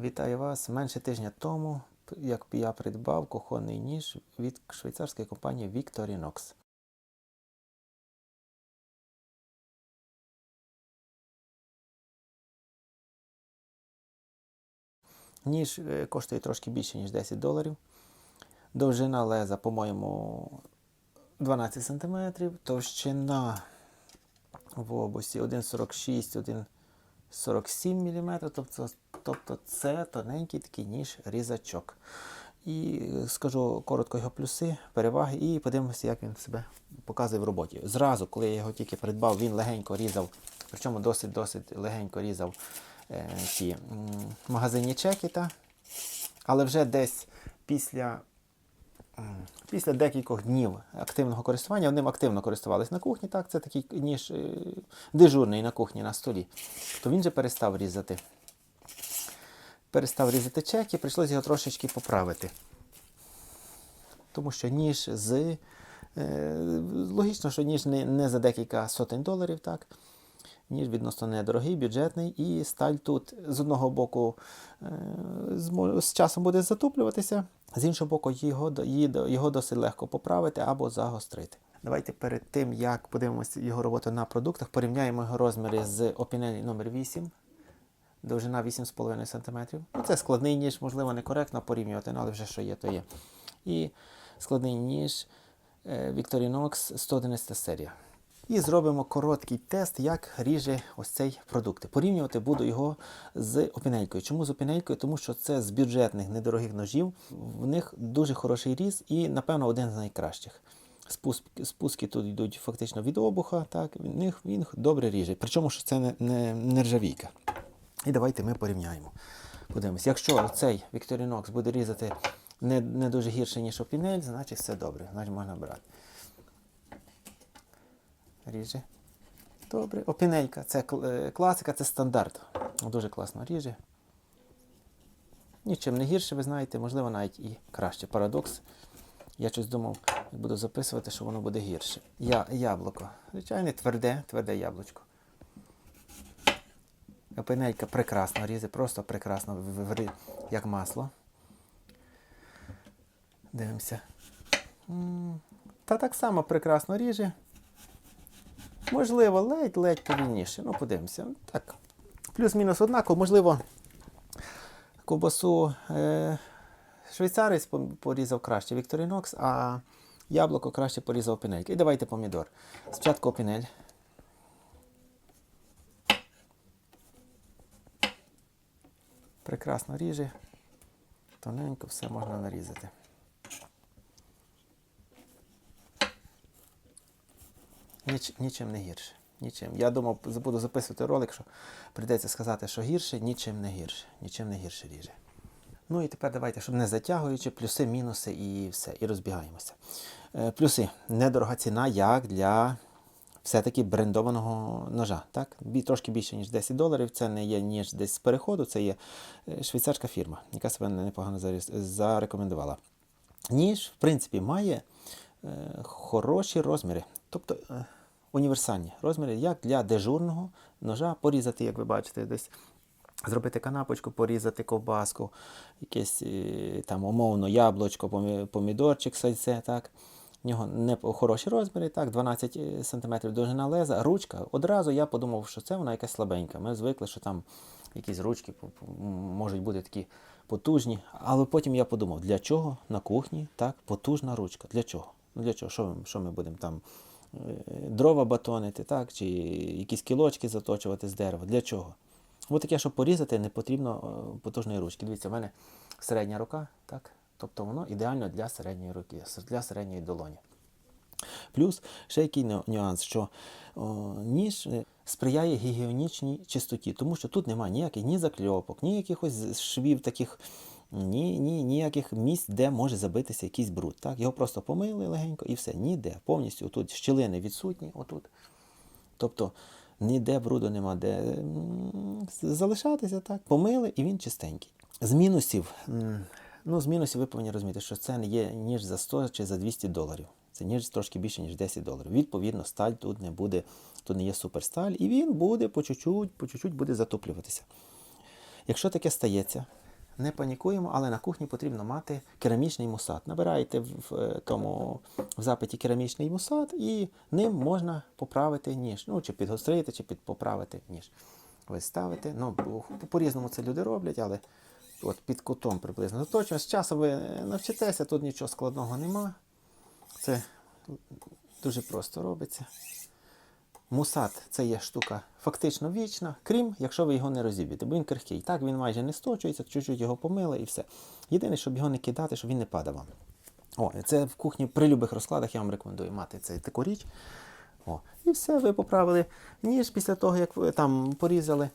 Вітаю вас. Менше тижня тому, як я придбав кухонний ніж від швейцарської компанії Victorinox. Ніж е, коштує трошки більше, ніж 10 доларів. Довжина леза, по-моєму, 12 см. Товщина в області 1,46, 1,47 мм. Тобто, тобто це тоненький такий ніж різачок. І е, скажу коротко його плюси, переваги, і подивимося, як він себе показує в роботі. Зразу, коли я його тільки придбав, він легенько різав, причому досить-досить легенько різав е, ті магазинні чеки. Та? Але вже десь після, після декількох днів активного користування, ним активно користувалися на кухні, так, це такий ніж е, дежурний на кухні на столі, то він же перестав різати. Перестав різати чеки, прийшлося його трошечки поправити. Тому що ніж з. Е, логічно, що ніж не, не за декілька сотень доларів, так? Ніж відносно недорогий, бюджетний, і сталь тут з одного боку е, змо- з часом буде затуплюватися, з іншого боку, його, його досить легко поправити або загострити. Давайте перед тим, як подивимося його роботу на продуктах, порівняємо його розміри з Opinel номер 8 довжина 8,5 см. Ну, це складний ніж, можливо, некоректно порівнювати, ну, але вже що є, то є. І складний ніж е, Victorinox 111 серія. І зробимо короткий тест, як ріже ось цей продукт. Порівнювати буду його з опінелькою. Чому з опінелькою? Тому що це з бюджетних недорогих ножів. В них дуже хороший різ і, напевно, один з найкращих. Спуски, спуски тут йдуть фактично від обуха, так, в них він добре ріже. Причому що це не, не, не ржавійка. І давайте ми порівняємо. Подивимось. Якщо цей Victorinox буде різати не, не дуже гірше, ніж опінель, значить все добре, значить можна брати. Ріже. Добре. Опінелька це е, класика, це стандарт. Дуже класно ріже. Нічим не гірше, ви знаєте, можливо, навіть і краще. Парадокс. Я щось думав, як буду записувати, що воно буде гірше. Я, яблуко. Звичайне, тверде, тверде яблучко. Опинелька прекрасно різе, просто прекрасно, як масло. Дивимося. Та так само прекрасно ріже. Можливо, ледь-ледь повільніше. Ну, подивимося. Так. Плюс-мінус однаково, можливо, ковбасу е, швейцарець порізав краще Victorinox, а яблуко краще порізав опінельки. І давайте помідор. Спочатку опінель. Прекрасно ріже. Тоненько все можна нарізати. Ніч, нічим не гірше. Нічим. Я думав, буду записувати ролик, що прийдеться сказати, що гірше, нічим не гірше. Нічим не гірше ріже. Ну і тепер давайте, щоб не затягуючи, плюси, мінуси і все. І розбігаємося. Е, плюси. Недорога ціна, як для все-таки брендованого ножа. Так? Трошки більше, ніж 10 доларів. Це не є ніж десь з переходу, це є е, швейцарська фірма, яка себе непогано зарекомендувала. Ніж, в принципі, має е, хороші розміри, тобто е, універсальні розміри, як для дежурного ножа порізати, як ви бачите, десь зробити канапочку, порізати ковбаску, якесь там умовно яблучко, помідорчик, сальце, так. В нього не хороші розміри, так, 12 см довжина леза, ручка. Одразу я подумав, що це вона якась слабенька. Ми звикли, що там якісь ручки можуть бути такі потужні. Але потім я подумав, для чого на кухні так потужна ручка? Для чого? Ну для чого? Що що ми будемо там е, дрова батонити, так? чи якісь кілочки заточувати з дерева? Для чого? Ось таке, щоб порізати, не потрібно е, потужної ручки. Дивіться, в мене середня рука, так? Тобто воно ідеально для середньої руки, для середньої долоні. Плюс ще який нюанс, що о, ніж е, сприяє гігієнічній чистоті, тому що тут немає ніяких ні закльопок, ні якихось швів таких, ні, ні, ніяких місць, де може забитися якийсь бруд. Так? Його просто помили легенько і все, ніде. Повністю тут щілини відсутні, отут. Тобто ніде бруду нема, де залишатися, так, помили і він чистенький. З мінусів, ну, з мінусів ви повинні розуміти, що це не є ніж за 100 чи за 200 доларів. Це ніж трошки більше, ніж 10 доларів. Відповідно, сталь тут не буде, тут не є суперсталь, і він буде по чуть-чуть, по чуть-чуть буде затоплюватися. Якщо таке стається, не панікуємо, але на кухні потрібно мати керамічний мусат. Набираєте в, е, тому в запиті керамічний мусат, і ним можна поправити ніж. Ну, чи підгострити, чи підпоправити ніж. Ви ставите. Ну, по-різному це люди роблять, але от під кутом приблизно заточуємо. З часом ви навчитеся, тут нічого складного нема. Це дуже просто робиться. Мусат це є штука фактично вічна, крім якщо ви його не розіб'єте, бо він крихкий. Так він майже не сточується, чуть-чуть його помили і все. Єдине, щоб його не кидати, щоб він не падав вам. О, це в кухні при любих розкладах я вам рекомендую мати цей, таку річ. О, і все, ви поправили ніж після того, як ви там порізали.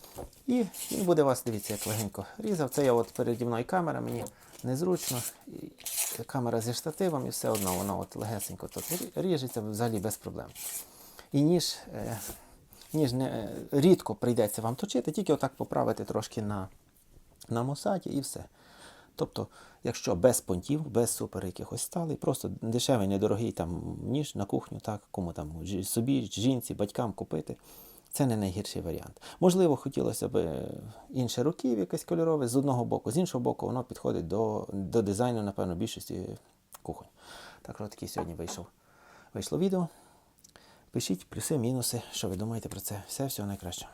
І він буде вас, дивіться, як легенько різав. Це я от переді мною камера, мені незручно. І камера зі штативом, і все одно воно от легесенько тут ріжеться взагалі без проблем. І ніж, е, ніж не, е, рідко прийдеться вам точити, тільки отак поправити трошки на, на мосаді і все. Тобто, якщо без понтів, без супер якихось сталий, просто дешевий, недорогий там ніж на кухню, так, кому там собі, жінці, батькам купити, це не найгірший варіант. Можливо, хотілося б е, інше руків, якесь кольорове з одного боку, з іншого боку, воно підходить до, до дизайну, напевно, більшості кухонь. Так, такий сьогодні вийшов. Вийшло відео. Пишіть плюси, мінуси, що ви думаєте про це. Все, всього найкращого.